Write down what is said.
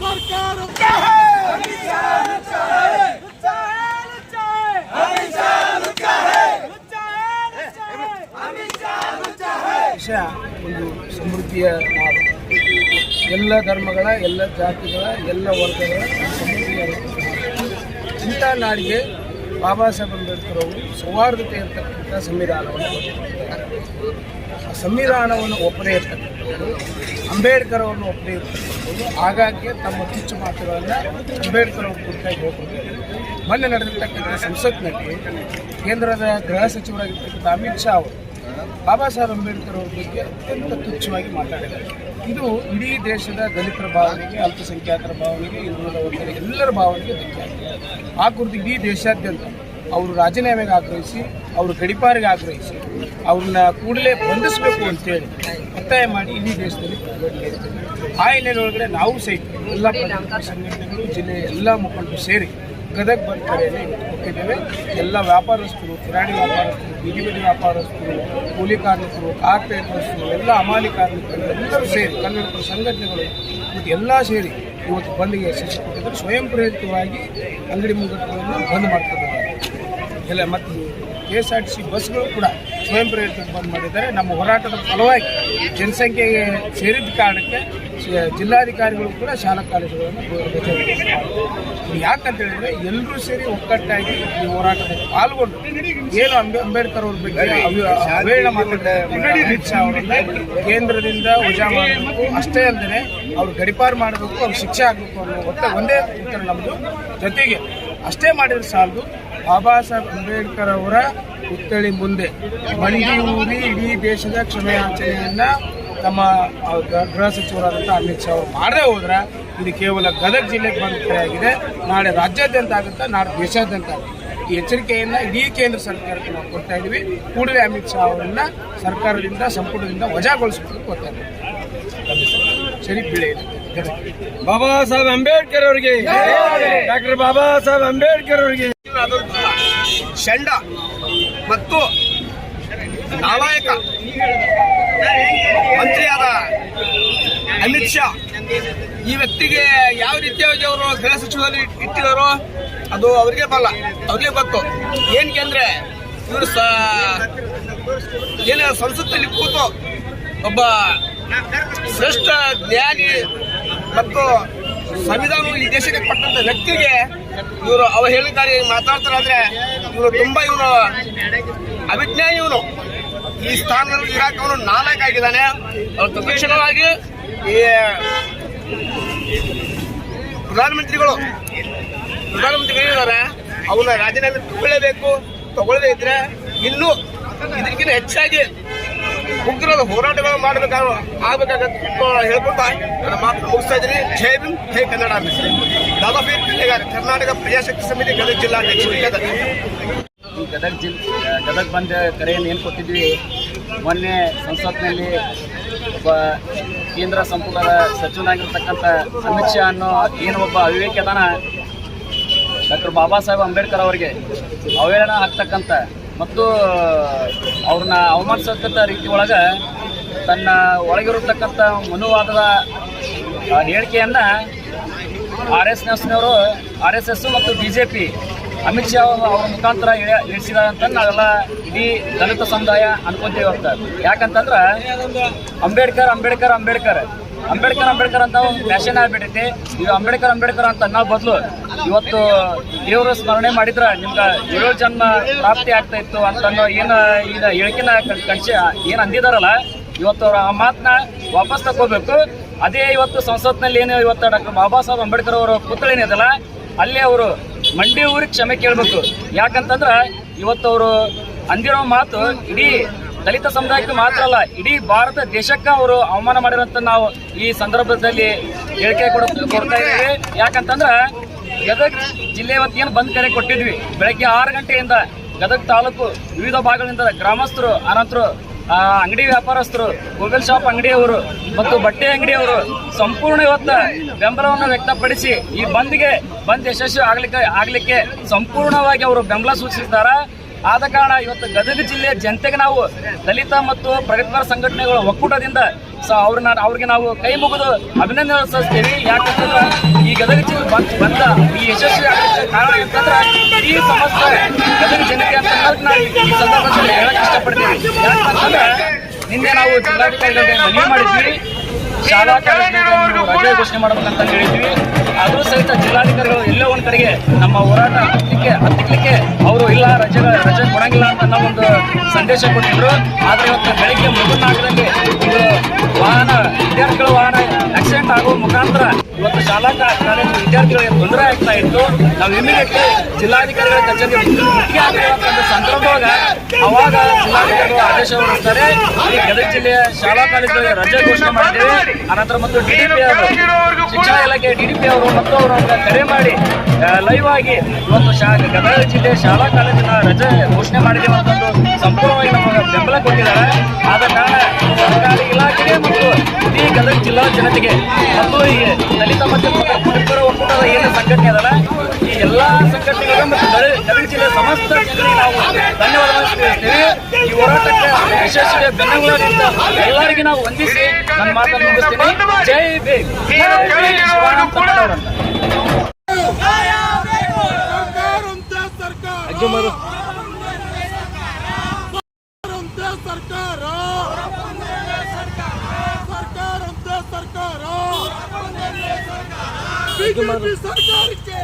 ಸರ್ಕಾರ ಒಂದು ಸಮೃದ್ಧಿಯ ನಾಡು ಎಲ್ಲ ಧರ್ಮಗಳ ಎಲ್ಲ ಜಾತಿಗಳ ಎಲ್ಲ ವರ್ಗಗಳ ಸಮೃದ್ಧಿಯ ಇಂಥ ನಾಡಿಗೆ ಬಾಬಾ ಸಾಹೇಬ್ ಅಂಬೇಡ್ಕರ್ ಅವರು ಸೌಹಾರ್ದತೆ ಇರತಕ್ಕಂಥ ಸಂವಿಧಾನವನ್ನು. ಆ ಸಂವಿಧಾನವನ್ನು ಒಪ್ಪದೇ ಇರ್ತಕ್ಕಂಥದ್ದು ಅಂಬೇಡ್ಕರ್ ಅವರನ್ನು ಒಪ್ಪದೇ ಇರ್ತಕ್ಕಂಥದ್ದು ಆಗಾಗ್ಗೆ ತಮ್ಮ ತುಚ್ಚು ಮಾತುಗಳನ್ನು ಅಂಬೇಡ್ಕರ್ ಅವ್ರ ಕುರಿತಾಗಿ ಹೋಗ್ತಾರೆ ಮೊನ್ನೆ ನಡೆದಿರ್ತಕ್ಕಂಥ ಸಂಸತ್ನಲ್ಲಿ ಕೇಂದ್ರದ ಗೃಹ ಸಚಿವರಾಗಿರ್ತಕ್ಕಂಥ ಅಮಿತ್ ಶಾ ಅವರು ಬಾಬಾ ಸಾಹೇಬ್ ಅಂಬೇಡ್ಕರ್ ಅವ್ರ ಬಗ್ಗೆ ಅತ್ಯಂತ ತುಚ್ಛವಾಗಿ ಮಾತಾಡಿದ್ದಾರೆ ಇದು ಇಡೀ ದೇಶದ ದಲಿತರ ಭಾವನೆಗೆ, ಅಲ್ಪಸಂಖ್ಯಾತರ ಭಾವನೆಗೆ ಹಿಂದುಳಿದ ವರ್ಗದ ಎಲ್ಲರ ಭಾವನೆಗೆ ಧಕ್ಕೆ ಆಗಿದೆ ಆ ಕುರಿತು ಇಡೀ ದೇಶಾದ್ಯಂತ ಅವರು ರಾಜೀನಾಮೆಗೆ ಆಗ್ರಹಿಸಿ, ಅವರು ಗಡಿಪಾರಿಗೆ ಆಗ್ರಹಿಸಿ, ಅವ್ರನ್ನ ಕೂಡಲೇ ಬಂಧಿಸಬೇಕು ಅಂತೇಳಿ ಒತ್ತಾಯ ಮಾಡಿ ಇಡೀ ದೇಶದಲ್ಲಿ ಆ ಹಿನ್ನೆಲೆ ಆ ಹಿನ್ನೆಲೆಯೊಳಗಡೆ ನಾವು ಸಹಿತ ಎಲ್ಲ ಸಂಘಟನೆಗಳು ಜಿಲ್ಲೆಯ ಎಲ್ಲ ಮುಖಂಡರು ಸೇರಿ ಗದಗ ಬಂದ್ ಕಡೆಯಲ್ಲಿ ಹೋಗಿದ್ದೇವೆ ಎಲ್ಲ ವ್ಯಾಪಾರಸ್ಥರು, ಕಿರಾಣಿ ವ್ಯಾಪಾರಸ್ಥರು, ಬೀದಿ ಬಿಡಿ ವ್ಯಾಪಾರಸ್ಥರು, ಕೂಲಿ ಕಾರ್ಮಿಕರು, ಕಾರ್ಪೊರೇಟರ್ಸು, ಎಲ್ಲ ಅಮಾಲಿ ಕಾರ್ಮಿಕರು ಎಲ್ಲರೂ ಸೇರಿ ಕನ್ನಡ ಸಂಘಟನೆಗಳು ಮತ್ತು ಎಲ್ಲ ಸೇರಿ ಇವತ್ತು ಬಂದ್ಗೆ ಯಶಸ್ಸು ಕೊಟ್ಟಿದ್ದರು. ಸ್ವಯಂ ಪ್ರೇರಿತವಾಗಿ ಅಂಗಡಿ ಮುಂಗಟ್ಟುಗಳನ್ನು ಬಂದ್ ಮಾಡ್ತಿದ್ದಾರೆ ಎಲ್ಲ ಮತ್ತು K S R T C ಬಸ್ಗಳು ಕೂಡ ಸ್ವಯಂ ಪ್ರೇರಿತ ಬಂದ್ ಮಾಡಿದ್ದಾರೆ. ನಮ್ಮ ಹೋರಾಟದ ಫಲವಾಗಿ ಜನಸಂಖ್ಯೆಗೆ ಸೇರಿದ ಕಾರಣಕ್ಕೆ ಜಿಲ್ಲಾಧಿಕಾರಿಗಳು ಕೂಡ ಶಾಲಾ ಕಾಲೇಜುಗಳನ್ನು. ಇದು ಯಾಕಂತ ಹೇಳಿದ್ರೆ ಎಲ್ಲರೂ ಸೇರಿ ಒಕ್ಕಟ್ಟಾಗಿ ಈ ಹೋರಾಟದಲ್ಲಿ ಪಾಲ್ಗೊಂಡು ಏನು ಅಂಬೆ ಅಂಬೇಡ್ಕರ್ ಅವ್ರ ಬಗ್ಗೆ ಅವೇಳ ಮಾತಾಡಿದ ಅಮಿತ್ ಶಾ ಅವರನ್ನ ಕೇಂದ್ರದಿಂದ ವಜಾ ಮಾಡಬೇಕು. ಅಷ್ಟೇ ಅಲ್ಲದೆ ಅವ್ರು ಗಡಿಪಾರು ಮಾಡಬೇಕು ಅವ್ರು ಶಿಕ್ಷೆ ಆಗಬೇಕು ಅನ್ನೋ ಒತ್ತ ಒಂದೇ ಉತ್ತರ ನಮ್ಮದು ಜೊತೆಗೆ ಅಷ್ಟೇ ಮಾಡಿದ್ರೆ ಸಾಲದು ಬಾಬಾ ಸಾಹೇಬ್ ಅಂಬೇಡ್ಕರ್ ಅವರ ಪುತ್ಥಳಿ ಮುಂದೆ. ಮಂಡಿ ಊರಿ ಇಡೀ ದೇಶದ ಕ್ಷಮೆಯಾಚನೆಯನ್ನ ತಮ್ಮ ಗೃಹ ಸಚಿವರಾದಂಥ ಅಮಿತ್ ಶಾ ಅವರು ಮಾಡದೆ ಹೋದ್ರೆ ಇದು ಕೇವಲ ಗದಗ ಜಿಲ್ಲೆಗೆ ಬಂದ ಆಗಿದೆ. ನಾಳೆ ರಾಜ್ಯಾದ್ಯಂತ ಆಗುತ್ತೆ? ನಾಳೆ ದೇಶಾದ್ಯಂತ ಆಗುತ್ತೆ? ಈ ಎಚ್ಚರಿಕೆಯನ್ನು ಇಡೀ ಕೇಂದ್ರ ಸರ್ಕಾರಕ್ಕೆ ನಾವು ಕೊಡ್ತಾ ಇದ್ದೀವಿ. ಕೂಡಲೇ ಅಮಿತ್ ಶಾ ಅವರನ್ನ ಸರ್ಕಾರದಿಂದ ಸಂಪುಟದಿಂದ ವಜಾಗೊಳಿಸಬೇಕು ಕೊಡ್ತಾ ಇದ್ದೀವಿ ಸರಿ ಬಿಳಿ ಬಾಬಾ ಸಾಹೇಬ್ ಅಂಬೇಡ್ಕರ್ ಅವರಿಗೆ. ಡಾಕ್ಟರ್ ಬಾಬಾ ಸಾಹೇಬ್ ಅಂಬೇಡ್ಕರ್ ಅವರಿಗೆ. ಶಂಡ ಮತ್ತು ನಾಲಾಯಕ. ಮಂತ್ರಿಯಾದ ಅಮಿತ್ ಶಾ. ಈ ವ್ಯಕ್ತಿಗೆ ಯಾವ ರೀತಿಯಾಗಿ ಅವರು ಗೃಹ ಸಚಿವರಲ್ಲಿ ಇಟ್ಟಿದಾರೋ ಅದು ಅವರಿಗೆ ಬಲ್ಲ. ಅವ್ರಿಗೆ ಗೊತ್ತು. ಏನಕ್ಕೆ ಅಂದ್ರೆ ಇವರು ಸ ಏನು ಸಂಸತ್ತಲ್ಲಿ ಕೂತು ಒಬ್ಬ ಶ್ರೇಷ್ಠ ಜ್ಞಾನಿ ಮತ್ತು ಸಂವಿಧಾನ ಈ ದೇಶಕ್ಕೆ ಕೊಟ್ಟಂತ ವ್ಯಕ್ತಿಗೆ ಇವರು ಅವಹೇಳನಕಾರಿ ಮಾತಾಡ್ತಾರೆ ಅಂದ್ರೆ ಇವರು ತುಂಬಾ ಇವನು ಅವಿಜ್ಞಾನಿ ಇವನು ಈ ಸ್ಥಾನದಲ್ಲಿ ಇರಾಕ್ ಅವನು ನಾಲ್ಕ ಆಗಿದ್ದಾನೆ. ಅವ್ರು ತಕ್ಷಣವಾಗಿ ಈ ಪ್ರಧಾನಮಂತ್ರಿಗಳು ಪ್ರಧಾನಮಂತ್ರಿಗಳು ಏನಿದ್ದಾರೆ ಅವನ್ನ ರಾಜೀನಾಮೆ ತಗೊಳ್ಳೇಬೇಕು, ತಗೊಳ್ಳದೇ ಇದ್ರೆ ಇನ್ನೂ ಇದಕ್ಕಿಂತ ಹೆಚ್ಚಾಗಿ ಉಗ್ರದ ಹೋರಾಟಗಳು ಮಾಡಬೇಕಾಗ ಆಗ್ಬೇಕಾಗತ್ತೆ ಹೇಳ್ಕೊಳ್ತಾ ನನ್ನ ಮಾತು ಮುಗಿಸ್ತಾ ಇದ್ದೀನಿ. ಜೈ ಭೀಮ್, ಜೈ ಕನ್ನಡ ದಾದಾಪೀರ್ ಕರ್ನಾಟಕ ಪ್ರಜಾಶಕ್ತಿ ಸಮಿತಿ, ಗದಗ ಜಿಲ್ಲಾ ಗದಗ ಈ ಗದಗ ಜಿಲ್ ಗದಗ ಬಂದ ಕರೆಯನ್ನು ಏನು ಕೊಟ್ಟಿದ್ವಿ? ಮೊನ್ನೆ ಸಂಸತ್ನಲ್ಲಿ ಒಬ್ಬ ಕೇಂದ್ರ ಸಂಪುಟದ ಸಚಿವನಾಗಿರ್ತಕ್ಕಂಥ ಅಮಿತ್ ಶಾ ಅನ್ನೋ ಏನು ಒಬ್ಬ ಅವಿವೇಕದಾನ ಡಾಕ್ಟರ್ ಬಾಬಾ ಸಾಹೇಬ್ ಅಂಬೇಡ್ಕರ್ ಅವರಿಗೆ ಅವಹೇಳನ ಆಗ್ತಕ್ಕಂಥ ಮತ್ತು ಅವ್ರನ್ನ ಅವಮಾನಿಸತಕ್ಕಂಥ ರೀತಿ ಒಳಗೆ ತನ್ನ ಒಳಗಿರತಕ್ಕಂಥ ಮನುವಾದದ ಹೇಳಿಕೆಯನ್ನು ಆರ್ ಎಸ್ ಎಸ್ನವರು ಆರ್ ಎಸ್ ಎಸ್ ಮತ್ತು B J P Amit Shah ಅವ್ರ ಮುಖಾಂತರ ಇಳ- ಇಳಿಸಿದ್ದಾರೆ ಅಂತ ನಾವೆಲ್ಲ ಇಡೀ ದಲಿತ ಸಮುದಾಯ ಅನ್ಕೊಂತೀವಿ ಅಂತ. ಯಾಕಂತಂದ್ರೆ ಅಂಬೇಡ್ಕರ್ ಅಂಬೇಡ್ಕರ್ ಅಂಬೇಡ್ಕರ್. ಅಂಬೇಡ್ಕರ್ ಅಂಬೇಡ್ಕರ್ ಅಂತ ಒಂದು ಫ್ಯಾಷನ್ ಆಗ್ಬಿಟ್ಟೈತಿ ಈಗ ಅಂಬೇಡ್ಕರ್ ಅಂಬೇಡ್ಕರ್ ಅಂತ ಅನ್ನೋ ಬದಲು ಇವತ್ತು ದೇವರು ಸ್ಮರಣೆ ಮಾಡಿದ್ರ ನಿಮ್ಗೆ ಏಳು ಜನ್ಮ ಪ್ರಾಪ್ತಿ ಆಗ್ತಾ ಇತ್ತು ಅಂತ ಅನ್ನೋ ಏನು ಈಗ ಹೇಳಿಕೆನ ಕನ್ಸಿ ಏನು ಅಂದಿದಾರಲ್ಲ, ಇವತ್ತು ಅವ್ರ ಆ ಮಾತನ್ನ ವಾಪಸ್ ತಗೋಬೇಕು ಅದೇ ಇವತ್ತು ಸಂಸತ್ನಲ್ಲಿ ಏನು ಇವತ್ತು ಡಾಕ್ಟರ್ ಬಾಬಾ ಸಾಹೇಬ್ ಅಂಬೇಡ್ಕರ್ ಅವರ ಪುತ್ಥಳಿ ಏನಿದೆಲ್ಲ ಅಲ್ಲಿ ಅವರು ಮಂಡಿ ಊರಿಗೆ ಕ್ಷಮೆ ಕೇಳಬೇಕು. ಯಾಕಂತಂದ್ರೆ ಇವತ್ತು ಅವರು ಅಂದಿರೋ ಮಾತು ಇಡೀ ದಲಿತ ಸಮುದಾಯಕ್ಕೆ ಮಾತ್ರ ಅಲ್ಲ, ಇಡೀ ಭಾರತ ದೇಶಕ್ಕೆ ಅವರು ಅವಮಾನ ಮಾಡಿರೋಂಥ ನಾವು ಈ ಸಂದರ್ಭದಲ್ಲಿ ಹೇಳಿಕೆ ಕೊಡ, ಕೊಡ್ತಾ ಇದ್ದೀವಿ. ಯಾಕಂತಂದ್ರೆ ಗದಗ ಜಿಲ್ಲೆ ವತಿಯನ್ನು ಬಂದ್ ಕರೆ ಕೊಟ್ಟಿದ್ವಿ. ಬೆಳಗ್ಗೆ ಆರು ಗಂಟೆಯಿಂದ ಗದಗ ತಾಲೂಕು ವಿವಿಧ ಭಾಗಗಳಿಂದ ಗ್ರಾಮಸ್ಥರು, ಅನಂತರು ಅಂಗಡಿ ವ್ಯಾಪಾರಸ್ಥರು ಗೂಗಲ್ ಶಾಪ್ ಅಂಗಡಿಯವರು ಮತ್ತು ಬಟ್ಟೆ ಅಂಗಡಿಯವರು ಸಂಪೂರ್ಣ ಇವತ್ತು ಬೆಂಬಲವನ್ನು ವ್ಯಕ್ತಪಡಿಸಿ ಈ ಬಂದ್ಗೆ ಬಂದ್ ಯಶಸ್ವಿ ಆಗ್ಲಿಕ್ಕೆ ಆಗ್ಲಿಕ್ಕೆ ಸಂಪೂರ್ಣವಾಗಿ ಅವರು ಬೆಂಬಲ ಸೂಚಿಸಿದ್ದಾರೆ? ಆದ ಕಾರಣ ಇವತ್ತು ಗದಗ ಜಿಲ್ಲೆಯ ಜನತೆಗೆ ನಾವು ದಲಿತ ಮತ್ತು ಪ್ರಗತಿಪರ ಸಂಘಟನೆಗಳ ಒಕ್ಕೂಟದಿಂದ ಸೊ ಅವ್ರನ್ನ ಅವ್ರಿಗೆ ನಾವು ಕೈ ಮುಗಿದು ಅಭಿನಂದನೆ ಸಲ್ಲಿಸ್ತೀವಿ. ಯಾಕಂತಂದ್ರೆ ಈ ಗದಗ ಜಿಲ್ಲೆ ಬಂದ್ ಈ ಯಶಸ್ವಿ ಕಾರಣ ಅಂತಂದ್ರೆ ಈ ಸಮಸ್ತ ಗದಗ ಜನತೆ ಅಂತ ನಾವು ಈ ಸಂದರ್ಭದಲ್ಲಿ ಹೇಳಕ್ ಇಷ್ಟಪಡ್ತೀವಿ ಯಾಕಂತಂದ್ರೆ ನಿನ್ನೆ ನಾವು ಜಿಲ್ಲಾಧಿಕಾರಿಗಳಿಗೆ ಮನವಿ ಮಾಡಿದ್ವಿ. ಶಾಲಾ ಕಾಲೇಜು ರಜೆ ಘೋಷಣೆ ಮಾಡಬೇಕಂತ ಹೇಳಿದ್ವಿ. ಆದರೂ ಸಹಿತ ಜಿಲ್ಲಾಧಿಕಾರಿಗಳು ಎಲ್ಲೋ ಒಂದು ಕಡೆಗೆ ನಮ್ಮ ಹೋರಾಟ ಹತ್ತಿಕ್ಕೆ ಹತ್ತಿಕ್ಲಿಕ್ಕೆ ಅವರು ಇಲ್ಲ, ರಜೆ ರಜೆ ಕೊಡಂಗಿಲ್ಲ ಅಂತ ನಾವು ಒಂದು ಸಂದೇಶ ಕೊಟ್ಟಿದ್ರು. ಆದರೆ ಇವತ್ತು ಬೆಳಗ್ಗೆ ಇದು ವಾಹನ ವಿದ್ಯಾರ್ಥಿಗಳ ವಾಹನ ಆಕ್ಸಿಡೆಂಟ್ ಆಗುವ ಮುಖಾಂತರ ಶಾಲಾ ಕಾ- ಕಾಲೇಜು ವಿದ್ಯಾರ್ಥಿಗಳಿಗೆ ತೊಂದರೆ ಆಗ್ತಾ ಇತ್ತು. ನಾವು ಇಮಿಡಿಯೇಟ್ಲಿ ಜಿಲ್ಲಾಧಿಕಾರಿಗಳ ಕಚೇರಿ ಮುಖ್ಯ ಆಗಿರುವಂತಹ ಸಂದರ್ಭವಾಗ ಅವಾಗ ಜಿಲ್ಲಾಧಿಕಾರಿಗಳು ಆದೇಶ ಹೊರಡಿಸ್ತಾರೆ. ಈ ಗದಗ ಜಿಲ್ಲೆಯ ಶಾಲಾ ಕಾಲೇಜುಗಳಿಗೆ ರಜೆ ಘೋಷಣೆ ಮಾಡಿದ್ದೇವೆ. ಅನಂತರ ಮತ್ತು ಡಿಡಿಪಿ ಅವರು ಶಿಕ್ಷಣ ಇಲಾಖೆ ಡಿಡಿಪಿ ಅವರು ಮತ್ತು ಅವ್ರನ್ನ ಕರೆ ಮಾಡಿ ಲೈವ್ ಆಗಿ ಇವತ್ತು ಗದಗ ಜಿಲ್ಲೆ ಶಾಲಾ ಕಾಲೇಜಿನ ರಜೆ ಘೋಷಣೆ ಮಾಡಿದ್ದೇವೆ ಅಂತ ಒಂದು ಸಂಪೂರ್ಣವಾಗಿ ನಮಗೆ ಬೆಂಬಲ ಕೊಟ್ಟಿದ್ದಾರೆ ಆದ ಕಾರಣ ಸರ್ಕಾರಿ ಇಲಾಖೆಗೆ ಮತ್ತು ಇಡೀ ಗದಗ ಜಿಲ್ಲಾ ಜನತೆಗೆ ಮತ್ತು ಈ ದಲಿತ ಮತ್ತು ಕುಟುಂಬರ ಒಕ್ಕೂಟದ ಏನು ಸಂಘಟನೆ ಅದಲ್ಲ ಈ ಎಲ್ಲ ಸಂಘಟನೆಗಳು ಮತ್ತು ಗದಗ ಜಿಲ್ಲೆ ಸಮಸ್ತ ನಾವು ಧನ್ಯವಾದಗಳನ್ನು ತಿಳಿಸ್ತೇವೆ. ಈ ಹೋರಾಟಕ್ಕೆ ಬೆನ್ನೆಲುಬಾಗಿದ್ದ ಎಲ್ಲರಿಗೂ ನಾವು ವಂದಿಸಿ ನನ್ನ ಮಾತನ್ನು ಮುಗಿಸ್ತೀನಿ. ಜೈ ಬೇಗ ಬಿಜೆಪಿ ಸರ್ಕಾರಕ್ಕೆ